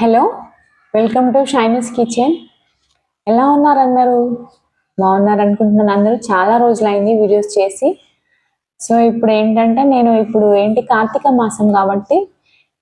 Hello welcome to Shiny's kitchen. ఎలా ఉన్నారు అందరూ? బాగున్నారు అనుకుంటున్నాను. అందరూ చాలా రోజులైంది వీడియోస్ చేసి. సో ఇప్పుడు ఏంటంటే నేను ఇప్పుడు ఏంటి కార్తీక మాసం కాబట్టి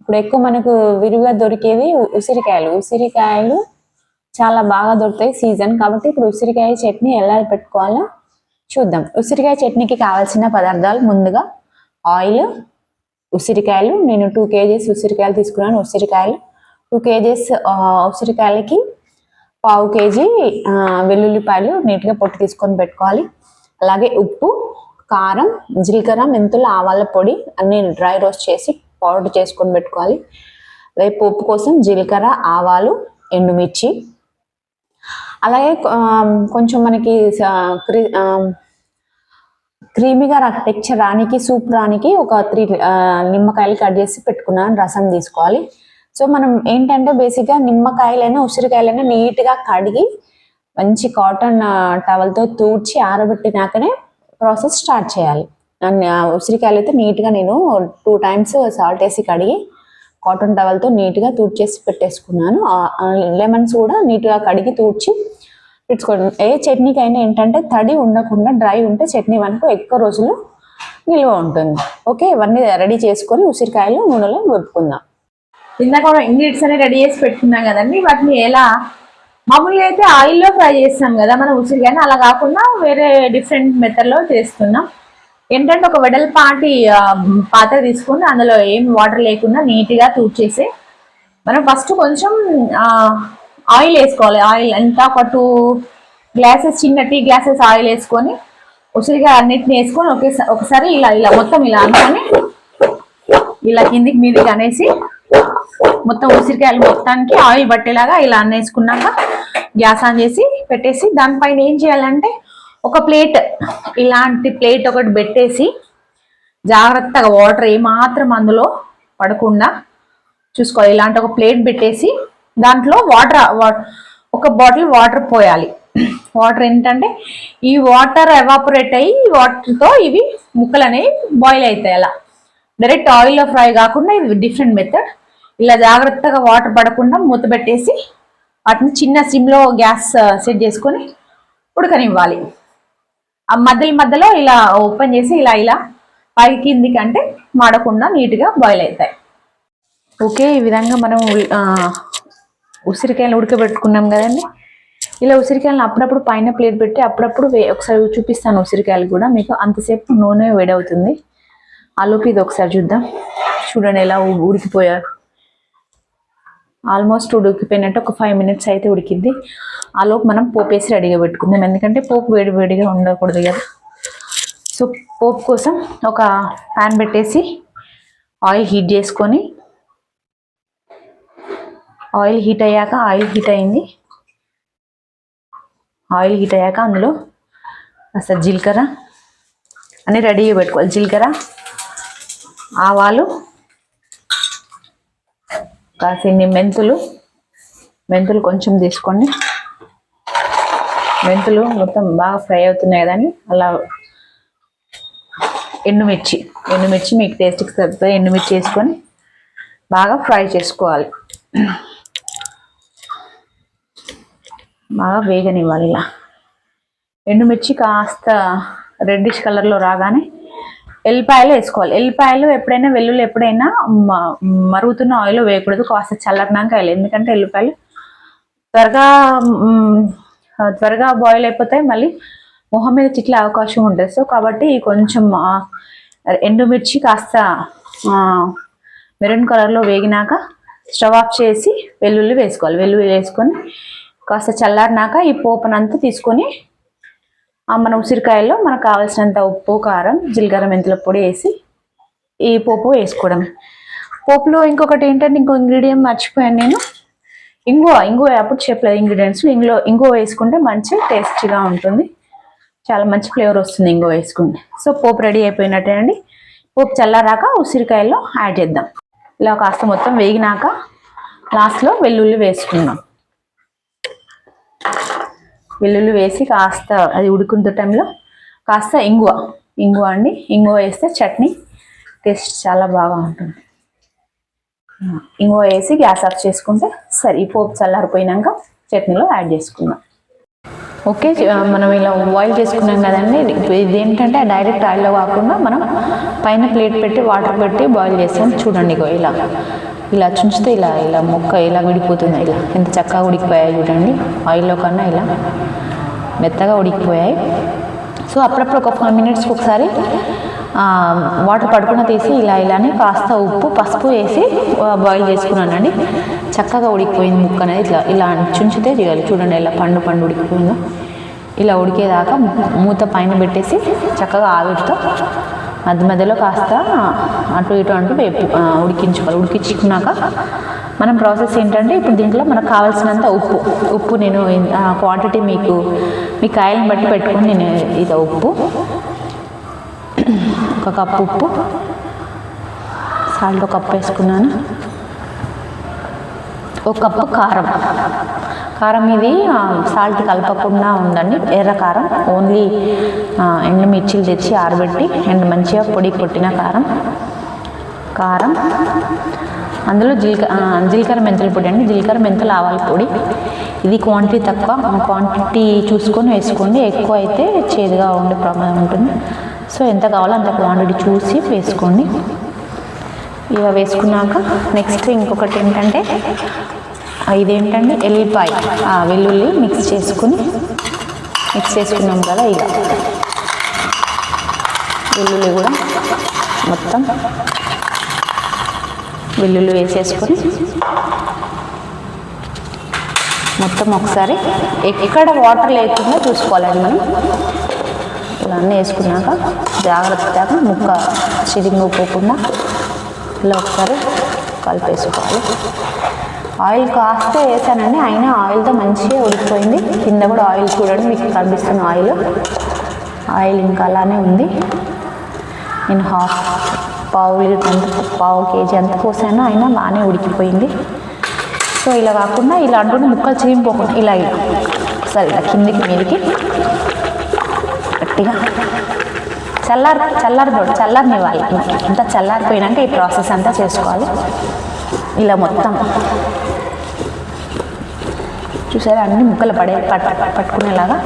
ఇప్పుడు ఎక్కువ మనకు విరివిగా దొరికేది ఉసిరికాయలు. ఉసిరికాయలు చాలా బాగా దొరుకుతాయి సీజన్ కాబట్టి ఇప్పుడు ఉసిరికాయ చట్నీ ఎలా పెట్టుకోవాలో చూద్దాం. ఉసిరికాయ చట్నీకి కావాల్సిన పదార్థాలు ముందుగా ఆయిల్ ఉసిరికాయలు. నేను టూ కేజీస్ ఉసిరికాయలు తీసుకున్నాను. ఉసిరికాయలు టూ కేజీస్ ఉసిరికాయలకి పావు కేజీ వెల్లుల్లిపాయలు నీట్గా పొట్టు తీసుకొని పెట్టుకోవాలి. అలాగే ఉప్పు కారం జీలకర్ర మెంతులు ఆవాల పొడి అన్ని డ్రై రోస్ట్ చేసి పౌడర్ చేసుకొని పెట్టుకోవాలి. రేపు ఉప్పు కోసం జీలకర్ర ఆవాలు ఎండుమిర్చి. అలాగే కొంచెం మనకి స- క్రి- క్రీమీగా టెక్చర్ రానికి సూప్ రానికి ఒక త్రీ నిమ్మకాయలు కట్ చేసి పెట్టుకున్నాను రసం తీసుకోవాలి. సో మనం ఏంటంటే బేసిక్గా నిమ్మకాయలైనా ఉసిరికాయలైనా నీట్గా కడిగి మంచి కాటన్ టవల్తో తూడ్చి ఆరబెట్టినాకనే ప్రాసెస్ స్టార్ట్ చేయాలి. ఆ ఉసిరికాయలు అయితే నీట్గా నేను టూ టైమ్స్ సాల్ట్ వేసి కడిగి కాటన్ టవల్తో నీట్గా తూడ్చేసి పెట్టేసుకున్నాను. లెమన్స్ కూడా నీట్గా కడిగి తూడ్చి పెట్టుకోండి. ఏ చట్నీకైనా ఏంటంటే తడి ఉండకుండా డ్రై ఉంటే చట్నీ మనకు ఎక్కువ రోజులు నిల్వ ఉంటుంది. ఓకే? ఇవన్నీ రెడీ చేసుకొని ఉసిరికాయలు నూనెలో వేపుకుందాం ఇందాక మనం ఇంగ్రీడియంట్స్ అన్ని రెడీ చేసి పెట్టుకున్నాం కదండి. వాటిని ఎలా మామూలుగా అయితే ఆయిల్లో ఫ్రై చేస్తాం కదా మనం ఉసిరికాయని అలా కాకుండా వేరే డిఫరెంట్ మెథడ్లో చేస్తున్నాం. ఏంటంటే ఒక వెడల్పాటి పాత్ర తీసుకుని అందులో ఏం వాటర్ లేకుండా నీట్గా తూర్చేసి మనం ఫస్ట్ కొంచెం ఆయిల్ వేసుకోవాలి. ఆయిల్ ఎంత ఒక టూ గ్లాసెస్ చిన్న టీ గ్లాసెస్ ఆయిల్ వేసుకొని ఉసిరిగా అన్నిటిని వేసుకొని ఒకేసారి ఒకసారి ఇలా ఇలా మొత్తం ఇలా అనుకొని ఇలా కిందికి మీదికి అనేసి మొత్తం ఉసిరికాయలు మొత్తానికి ఆయిల్ పట్టేలాగా ఇలా అన్నేసుకున్నాక గ్యాస్ ఆన్ చేసి పెట్టేసి దానిపైన ఏం చేయాలంటే ఒక ప్లేట్ ఇలాంటి ప్లేట్ ఒకటి పెట్టేసి జాగ్రత్తగా వాటర్ ఏమాత్రం అందులో పడకుండా చూసుకోవాలి. ఇలాంటి ఒక ప్లేట్ పెట్టేసి దాంట్లో వాటర్ ఒక బాటిల్ వాటర్ పోయాలి. వాటర్ ఏంటంటే ఈ వాటర్ ఎవాపరేట్ అయ్యి వాటర్తో ఇవి ముక్కలు అనేవి బాయిల్ అవుతాయి అలా. డైరెక్ట్ ఆయిల్లో ఫ్రై కాకుండా ఇది డిఫరెంట్ మెథడ్. ఇలా జాగ్రత్తగా వాటర్ పడకుండా మూత పెట్టేసి వాటిని చిన్న సిమ్లో గ్యాస్ సెట్ చేసుకొని ఉడకనివ్వాలి. ఆ మధ్యలో మధ్యలో ఇలా ఓపెన్ చేసి ఇలా ఇలా పై కిందికి అంటే మాడకుండా నీట్గా బాయిల్ అవుతాయి. ఓకే ఈ విధంగా మనం ఉసిరికాయలు ఉడకబెట్టుకున్నాం కదండి. ఇలా ఉసిరికాయలను అప్పుడప్పుడు పైన ప్లేట్ పెట్టి అప్పుడప్పుడు వే- ఒకసారి చూపిస్తాను ఉసిరికాయలు కూడా. మీకు అంతసేపు నూనె వేడవుతుంది. ఆలోపు ఇది ఒకసారి చూద్దాం. చూడండి ఎలా ఉడికిపోయారు ఆల్మోస్ట్ ఉడికిపోయినట్టు ఒక ఫైవ్ మినిట్స్ అయితే ఉడికింది ఆలోపు మనం పోపు వేసి రెడీగా పెట్టుకుందాం. ఎందుకంటే పోపు వేడి వేడిగా ఉండకూడదు కదా. సో పోపు కోసం ఒక ప్యాన్ పెట్టేసి ఆయిల్ హీట్ చేసుకొని ఆయిల్ హీట్ అయ్యాక ఆయిల్ హీట్ అయింది. ఆయిల్ హీట్ అయ్యాక అందులో కాస్త జీలకర్ర అన్నీ రెడీగా పెట్టుకోవాలి. జీలకర్ర ఆవాలు కాసిన్ని మెంతులు మెంతులు కొంచెం తీసుకోండి. మెంతులు మొత్తం బాగా ఫ్రై అవుతున్నాయి కదండి. అలా ఎండుమిర్చి ఎండుమిర్చి మీకు టేస్ట్కి సరిపోతే ఎండుమిర్చి వేసుకొని బాగా ఫ్రై చేసుకోవాలి. బాగా వేగనివ్వాలి ఇలా. ఎండుమిర్చి కాస్త రెడ్డిష్ కలర్లో రాగానే ఎల్లిపాయలు వేసుకోవాలి. ఎల్లిపాయలు ఎప్పుడైనా వెల్లుల్లి ఎప్పుడైనా మ- మరుగుతున్న ఆయిల్ వేయకూడదు. కాస్త చల్లరినాక వేయాలి. ఎందుకంటే ఎల్లిపాయలు త్వరగా త్వరగా బాయిల్ అయిపోతాయి. మళ్ళీ మొహం మీద చిట్లే అవకాశం ఉంటుంది సో కాబట్టి కొంచెం ఎండుమిర్చి కాస్త మెరూన్ కలర్లో వేగినాక స్టవ్ ఆఫ్ చేసి వెల్లుల్లి వేసుకోవాలి. వెల్లుల్లి వేసుకొని కాస్త చల్లారినాక ఈ పోపనంతా తీసుకొని మన ఉసిరికాయల్లో మనకు కావాల్సినంత ఉప్పు కారం జీలకర్ర మెంతుల పొడి వేసి ఈ పోపు వేసుకోవడం. పోపులో ఇంకొకటి ఏంటంటే ఇంకో ఇంగ్రీడియంట్ మర్చిపోయాను నేను. ఇంగువ ఇంగువ అప్పుడు చెప్పలేదు ఇంగ్రీడియంట్స్ ఇంగులో ఇంగువ వేసుకుంటే మంచి టేస్టీగా ఉంటుంది. చాలా మంచి ఫ్లేవర్ వస్తుంది ఇంగువ వేసుకుంటే. సో పోపు రెడీ అయిపోయినట్టే అండి. పోపు చల్లారాక ఉసిరికాయల్లో యాడ్ చేద్దాం. ఇలా కాస్త మొత్తం వేగినాక లాస్ట్లో వెల్లుల్లి వేసుకుందాం. వెల్లుల్లి వేసి కాస్త అది ఉడుకున్న టైంలో కాస్త ఇంగువ ఇంగువ అండి. ఇంగువ వేస్తే చట్నీ టేస్ట్ చాలా బాగా ఉంటుంది. ఇంగువ వేసి గ్యాస్ ఆఫ్ చేసుకుంటే సరే ఈ పోపు చల్లారిపోయినాక చట్నీలో యాడ్ చేసుకుందాం. ఓకే మనం ఇలా బాయిల్ చేసుకున్నాం కదండి. ఇది ఏంటంటే డైరెక్ట్ ఆయిల్లో కాకుండా మనం పైన ప్లేట్ పెట్టి వాటర్ పెట్టి బాయిల్ చేస్తాం చూడండి ఇలా. ఇలా చుంచితే ఇలా ఇలా ముక్క ఇలా విడిపోతుంది ఇలా. ఎంత చక్కగా ఉడికిపోయాయి చూడండి. ఆయిల్లో కన్నా ఇలా మెత్తగా ఉడికిపోయాయి. సో అప్పుడప్పుడు ఒక ఫైవ్ మినిట్స్కి ఒకసారి వాటర్ పడుకున్న తీసి ఇలా ఇలానే కాస్త ఉప్పు పసుపు వేసి బాయిల్ చేసుకున్నానండి. చక్కగా ఉడికిపోయింది ముక్క అనేది. ఇట్లా ఇలా చుంచితే చేయాలి. చూడండి ఇలా పండు పండు ఉడికిపోయిందో. ఇలా ఉడికేదాకా మూత పైన పెట్టేసి చక్కగా ఆవిరితో మధ్య మధ్యలో కాస్త అటు ఇటు అంటూ వేపు ఉడికించుకోవాలి. ఉడికించుకున్నాక మనం ప్రాసెస్ ఏంటంటే ఇప్పుడు దీంట్లో మనకు కావాల్సినంత ఉప్పు ఉప్పు నేను క్వాంటిటీ మీకు మీ కాయలను బట్టి పెట్టుకొని నేను ఇది ఉప్పు ఒక కప్పు ఉప్పు సాల్ట్ ఒక కప్పు వేసుకున్నాను. ఒక కప్పు కారం. కారం ఇది సాల్ట్ కలపకుండా ఉందండి. ఎర్ర కారం ఓన్లీ ఆ, ఎండుమిర్చిలు తెచ్చి ఆరబెట్టి అండ్ మంచిగా పొడి కొట్టిన కారం. కారం అందులో జీలకర్ర జీలకర్ర మెంతుల పొడి అండి. జీలకర్ర మెంతులు ఆవాల పొడి. ఇది క్వాంటిటీ తక్కువ. క్వాంటిటీ చూసుకొని వేసుకోండి. ఎక్కువ అయితే చేదుగా ఉండే ప్రమాదం ఉంటుంది. సో ఎంత కావాలో అంత క్వాంటిటీ చూసి వేసుకోండి. ఇక వేసుకున్నాక నెక్స్ట్ ఇంకొకటి ఏంటంటే ఇదేంటండి ఎల్లిపాయ వెల్లుల్లి మిక్స్ చేసుకుని మిక్స్ చేసుకున్నాం కదా ఇక. వెల్లుల్లి కూడా మొత్తం వెల్లుల్లి వేసేసుకొని మొత్తం ఒకసారి ఎక్కడ వాటర్ లేకుండా చూసుకోవాలండి మనం. ఇలా అన్నీ వేసుకున్నాక జాగ్రత్తగా ముక్క చిరిగిపోకుండా ఇలా ఒకసారి కలిపేసుకోవాలి. ఆయిల్ కాస్త వేసానండి. అయినా ఆయిల్తో మంచిగా ఉడికిపోయింది. కింద కూడా ఆయిల్ చూడండి మీకు కనిపిస్తున్న ఆయిల్. ఆయిల్ ఇంకా అలానే ఉంది. నేను హాఫ్ పావు లీటర్ అంత పావు కేజీ అంత పోసాను. అయినా బాగానే ఉడికిపోయింది. సో ఇలా కాకుండా ఇలా అంటుంటే ముక్కలు చిరిగిపోకుండా ఇలా ఇలా. సరే ఇలా కిందికి మీదికి. గట్టిగా. చల్లారి చల్లారి చల్లారనివ్వాలి. అంతా చల్లారిపోయినాక ఈ ప్రాసెస్ అంతా చేసుకోవాలి. ఇలా మొత్తం చూసారా? అన్ని ముక్కలు పడే పట్ పట్టుకునేలాగా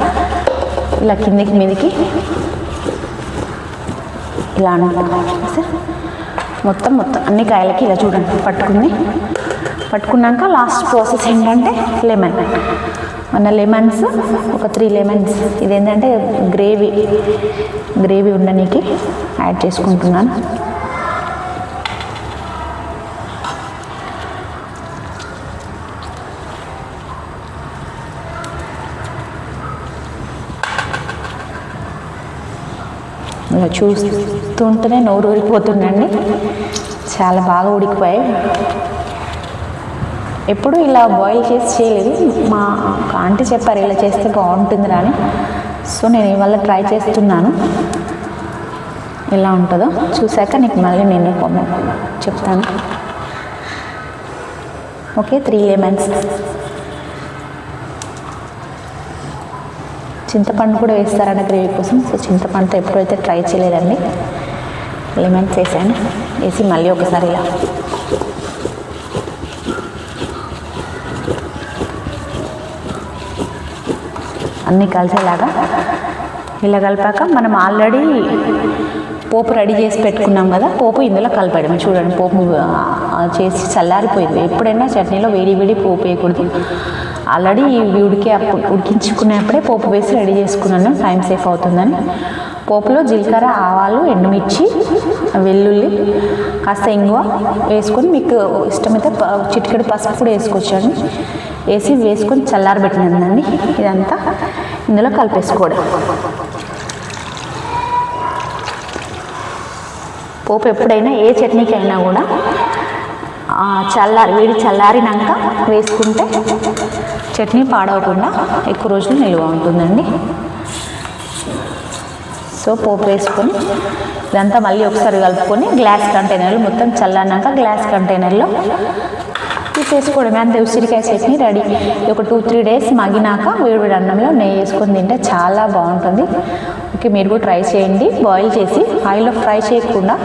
ఇలా కిందికి మీదికి ఇలా అనుకుంటే మొత్తం మొత్తం అన్ని కాయలకి ఇలా చూడండి. పట్టుకుంది. పట్టుకున్నాక లాస్ట్ ప్రాసెస్ ఏంటంటే లెమన్ మన లెమన్స్ ఒక త్రీ లెమన్స్ ఇదేంటంటే గ్రేవీ గ్రేవీ ఉండడానికి యాడ్ చేసుకుంటున్నాను. ఇలా చూస్తుంటేనే నోరు ఊరిపోతుందండి చాలా బాగా ఉడికిపోయాయి ఎప్పుడు ఇలా బాయిల్ చేసి చేయలేదు. మా ఆంటీ చెప్పారు ఇలా చేస్తే బాగుంటుందిరా అని. సో నేను ఇవాళ ట్రై చేస్తున్నాను. ఎలా ఉంటుందో చూశాక నీకు మళ్ళీ నేను చెప్తాను. ఓకే త్రీ లెమన్స్ చింతపండు కూడా వేస్తారన్న గ్రేవీ కోసం. సో చింతపండుతో ఎప్పుడైతే ట్రై చేయలేదండి లెమన్స్ వేసాను. వేసి మళ్ళీ ఒకసారి ఇలా. అన్నీ కలిసేలాగా ఇలా కలిపాక మనం ఆల్రెడీ పోపు రెడీ చేసి పెట్టుకున్నాం కదా పోపు ఇందులో కలిపాడు చూడండి పోపు చేసి చల్లారిపోయింది. ఎప్పుడైనా చట్నీలో వేడి వేడి పోపు వేయకూడదు. ఆల్రెడీ ఇవి ఉడికే అప్పుడు ఉడికించుకునేప్పుడే పోపు వేసి రెడీ చేసుకున్నాను. టైం సేఫ్ అవుతుందని. పోపులో జీలకర్ర ఆవాలు ఎండుమిర్చి వెల్లుల్లి కాస్త ఇంగువ వేసుకొని మీకు ఇష్టమైతే చిటికెడు పసుపు కూడా వేసుకొచ్చాను వేసి వేసుకొని చల్లారబెట్టినండి ఇదంతా ఇందులో కలిపేసుకోవడం. పోపు ఎప్పుడైనా ఏ చట్నీకి అయినా కూడా చల్లారి వేడి చల్లారినాక వేసుకుంటే చట్నీ పాడవకుండా ఎక్కువ రోజులు నిల్వ ఉంటుందండి. సో పోపు వేసుకొని ఇదంతా మళ్ళీ ఒకసారి కలుపుకొని గ్లాస్ కంటైనర్లో మొత్తం చల్లన్నాక గ్లాస్ కంటైనర్లో తీసేసుకోవడమే అంత ఉసిరికాయ చట్నీ రెడీ. ఒక టూ త్రీ డేస్ మగినాక వేడివేడి అన్నంలో నెయ్యి వేసుకొని తింటే చాలా బాగుంటుంది. ఓకే మీరు కూడా ట్రై చేయండి. బాయిల్ చేసి ఆయిల్లో ఫ్రై చేయకుండా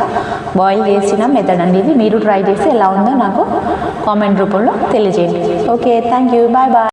బాయిల్ చేసిన మెథడ్ అండి ఇది. మీరు ట్రై చేసి ఎలా ఉందో నాకు కామెంట్ రూపంలో తెలియజేయండి. Okay thank you. Bye bye.